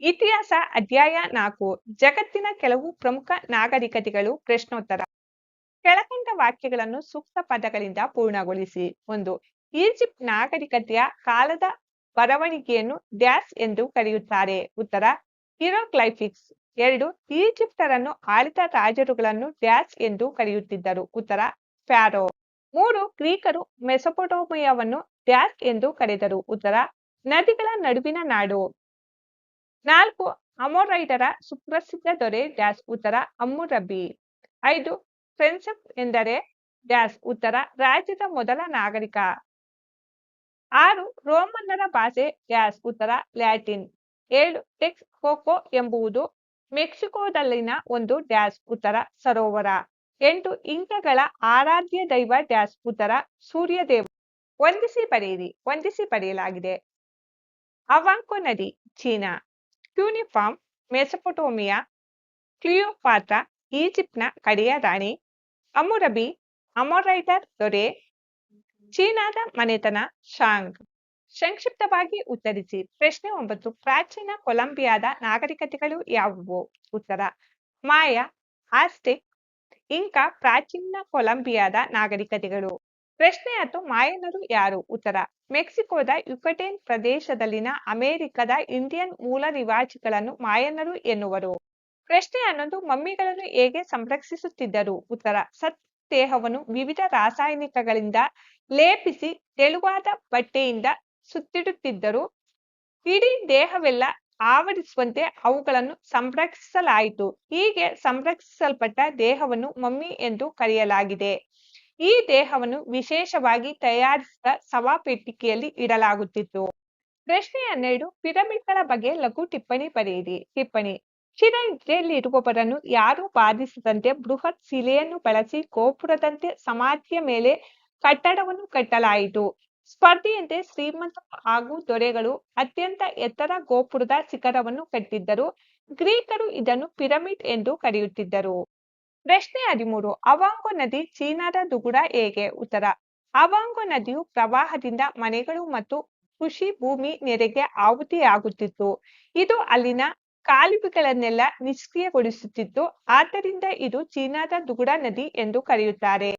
ಇತಿಹಾಸ ಅಧ್ಯಾಯ ನಾಲ್ಕು, ಜಗತ್ತಿನ ಕೆಲವು ಪ್ರಮುಖ ನಾಗರಿಕತೆಗಳು, ಪ್ರಶ್ನೋತ್ತರ. ಕೆಳಕಂಡ ವಾಕ್ಯಗಳನ್ನು ಸೂಕ್ತ ಪದಗಳಿಂದ ಪೂರ್ಣಗೊಳಿಸಿ. ಒಂದು, ಈಜಿಪ್ಟ್ ನಾಗರಿಕತೆಯ ಕಾಲದ ಬರವಣಿಗೆಯನ್ನು ಡ್ಯಾಸ್ ಎಂದು ಕರೆಯುತ್ತಾರೆ. ಉತ್ತರ ಹಿರೋಗ್ಲೈಫಿಕ್ಸ್ ಎರಡು ಈಜಿಪ್ಟರನ್ನು ಆಳಿದ ರಾಜರುಗಳನ್ನು ಡ್ಯಾಸ್ ಎಂದು ಕರೆಯುತ್ತಿದ್ದರು. ಉತ್ತರ, ಫ್ಯಾರೋ. ಮೂರು, ಗ್ರೀಕರು ಮೆಸೊಪೊಟೋಮಿಯಾವನ್ನು ಡ್ಯಾಸ್ ಎಂದು ಕರೆದರು. ಉತ್ತರ, ನದಿಗಳ ನಡುವಿನ ನಾಡು. ನಾಲ್ಕು ಅಮೋರೈಟರ ಸುಪ್ರಸಿದ್ಧ ದೊರೆ ಡ್ಯಾಸ್ ಉತ್ತರ ಅಮ್ಮುರಬಿ ಐದು ಫ್ರೆನ್ಸಪ್ ಎಂದರೆ ಡ್ಯಾಸ್ ಉತ್ತರ ರಾಜ್ಯದ ಮೊದಲ ನಾಗರಿಕ. ಆರು, ರೋಮನ್ನರ ಭಾಷೆ ಡ್ಯಾಸ್ ಉತ್ತರ ಲ್ಯಾಟಿನ್. ಏಳು, ಟೆಕ್ಸ್ ಕೋಕೋ ಎಂಬುದು ಮೆಕ್ಸಿಕೋದಲ್ಲಿನ ಒಂದು ಡ್ಯಾಸ್ ಉತ್ತರ ಸರೋವರ. ಎಂಟು, ಇಂಕಗಳ ಆರಾಧ್ಯ ದೈವ ಡ್ಯಾಸ್ ಉತ್ತರ ಸೂರ್ಯದೇವ. ವಂದಿಸಿ ಪಡೆಯಿರಿ ವಂದಿಸಿ ಪಡೆಯಲಾಗಿದೆ ಅವಾಂಕೋ ನದಿ, ಚೀನಾ. ಕ್ಯೂನಿಫಾರ್ಮ್ ಮೆಸೊಪೊಟೋಮಿಯಾ ಕ್ಲಿಯೋಪಾತ್ರ ಈಜಿಪ್ಟ್ನ ಕಡೆಯ ರಾಣಿ ಅಮುರಬಿ ಅಮೊರೈಟರ್ ದೊರೆ ಚೀನಾದ ಮನೆತನ ಶಾಂಗ್ ಸಂಕ್ಷಿಪ್ತವಾಗಿ ಉತ್ತರಿಸಿ ಪ್ರಶ್ನೆ ಒಂಬತ್ತು ಪ್ರಾಚೀನ ಕೊಲಂಬಿಯಾದ ನಾಗರಿಕತೆಗಳು ಯಾವುವು ಉತ್ತರ ಮಾಯಾ ಆಸ್ಟಿಕ್ ಇಂಕಾ ಪ್ರಾಚೀನ ಕೊಲಂಬಿಯಾದ ನಾಗರಿಕತೆಗಳು ಪ್ರಶ್ನೆ ಹತ್ತು ಮಾಯನರು ಯಾರು? ಉತ್ತರ, ಮೆಕ್ಸಿಕೋದ ಯುಕಟೇನ್ ಪ್ರದೇಶದಲ್ಲಿನ ಅಮೆರಿಕದ ಇಂಡಿಯನ್ ಮೂಲ ನಿವಾಸಿಗಳನ್ನು ಮಾಯನರು ಎನ್ನುವರು. ಪ್ರಶ್ನೆ ಹನ್ನೊಂದು, ಮಮ್ಮಿಗಳನ್ನು ಹೇಗೆ ಸಂರಕ್ಷಿಸುತ್ತಿದ್ದರು? ಉತ್ತರ ಸತ್ ದೇಹವನ್ನು ವಿವಿಧ ರಾಸಾಯನಿಕಗಳಿಂದ ಲೇಪಿಸಿ ತೆಳುವಾದ ಬಟ್ಟೆಯಿಂದ ಸುತ್ತಿಡುತ್ತಿದ್ದರು. ಇಡೀ ದೇಹವೆಲ್ಲ ಆವರಿಸುವಂತೆ ಅವುಗಳನ್ನು ಸಂರಕ್ಷಿಸಲಾಯಿತು. ಹೀಗೆ ಸಂರಕ್ಷಿಸಲ್ಪಟ್ಟ ದೇಹವನ್ನು ಮಮ್ಮಿ ಎಂದು ಕರೆಯಲಾಗಿದೆ. ಈ ದೇಹವನ್ನು ವಿಶೇಷವಾಗಿ ತಯಾರಿಸಿದ ಸವಾಪೆಟ್ಟಿಗೆಯಲ್ಲಿ ಇಡಲಾಗುತ್ತಿತ್ತು. ಪ್ರಶ್ನೆ ಹನ್ನೆರಡು, ಪಿರಮಿಡ್ಗಳ ಬಗ್ಗೆ ಲಘು ಟಿಪ್ಪಣಿ ಬರೆಯಿರಿ. ಟಿಪ್ಪಣಿ ಶಿಲೆಯಲ್ಲಿರುವವರನ್ನು ಯಾರು ಬಾಧಿಸದಂತೆ ಬೃಹತ್ ಶಿಲೆಯನ್ನು ಬಳಸಿ ಗೋಪುರದಂತೆ ಸಮಾಧಿಯ ಮೇಲೆ ಕಟ್ಟಡವನ್ನು ಕಟ್ಟಲಾಯಿತು. ಸ್ಪರ್ಧೆಯಂತೆ ಶ್ರೀಮಂತ ಹಾಗೂ ದೊರೆಗಳು ಅತ್ಯಂತ ಎತ್ತರ ಗೋಪುರದ ಶಿಖರವನ್ನು ಕಟ್ಟಿದ್ದರು. ಗ್ರೀಕರು ಇದನ್ನು ಪಿರಮಿಡ್ ಎಂದು ಕರೆಯುತ್ತಿದ್ದರು. ಪ್ರಶ್ನೆ ಹದಿಮೂರು, ಅವಾಂಗೋ ನದಿ ಚೀನಾದ ದುಗುಡ ಹೇಗೆ? ಉತ್ತರ, ಅವಾಂಗೋ ನದಿಯು ಪ್ರವಾಹದಿಂದ ಮನೆಗಳು ಮತ್ತು ಕೃಷಿ ಭೂಮಿ ನೆರೆಗೆ ಆಹುತಿಯಾಗುತ್ತಿತ್ತು. ಇದು ಅಲ್ಲಿನ ಕಾಲುವೆಗಳನ್ನೆಲ್ಲ ನಿಷ್ಕ್ರಿಯಗೊಳಿಸುತ್ತಿತ್ತು. ಆದ್ದರಿಂದ ಇದು ಚೀನಾದ ದುಗುಡ ನದಿ ಎಂದು ಕರೆಯುತ್ತಾರೆ.